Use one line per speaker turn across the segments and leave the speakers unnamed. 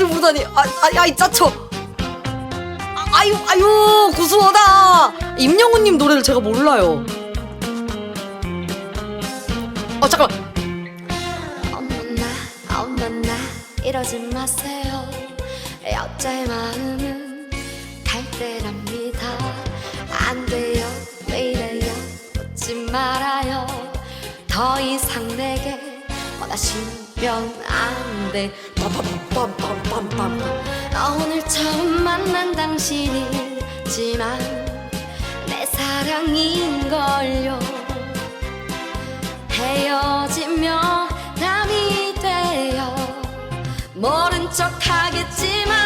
부르다니 아, 아, 야, 이 짜쳐. 아, 아유 아유 구수하다. 임영웅님 노래를 제가 몰라요. 어 잠깐만.
어머나 어머나 이러지 마세요. 여자의 마음은 갈대랍니다. 안 돼요 왜 이래요? 웃지 말아요. 더 이상 내게 원하시면 안돼. 아, 오늘 처음 만난 당신이지만 내 사랑인걸요. 헤어지며 남이 되어 모른 척 하겠지만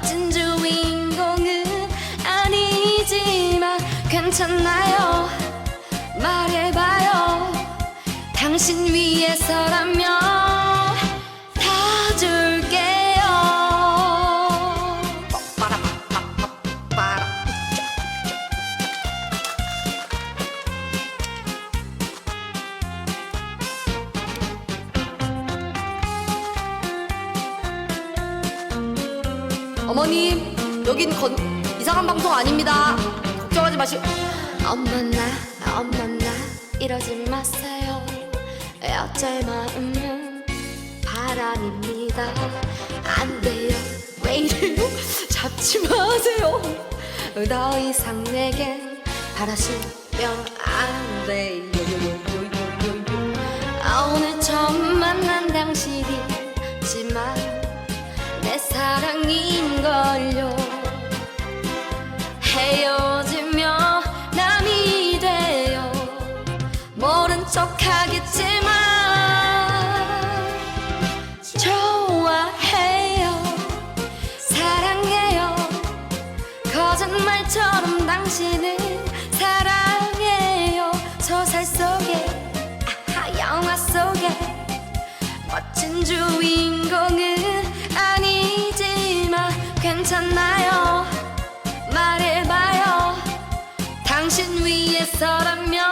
멋진 주인공은 아니지만 괜찮나요? 말해봐요. 당신 위해서라면
어머님 여긴 건 이상한 방송 아닙니다. 걱정하지 마시고
어머나 어머나 이러지 마세요. 여자의 마음은 바람입니다. 안 돼요. 왜 이래요? 잡지 마세요. 더 이상 내겐 바라시면 안 돼요. 아, 오늘 처음 만난 당신이지만 헤어지며 남이 되어 모른 척 하겠지만 좋아해요. 사랑해요. 거짓말처럼 당신을 당신 위해서라면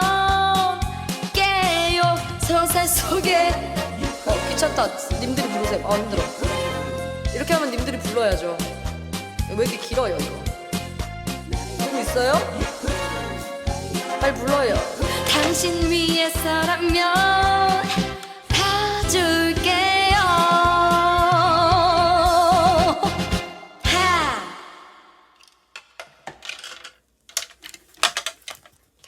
깨요. 소설 속에.
어 귀찮다. 님들이 부르세요. 아 힘들어. 이렇게 하면 님들이 불러야죠. 왜 이렇게 길어요 이거? 누구 있어요? 빨리 불러요.
당신 위해서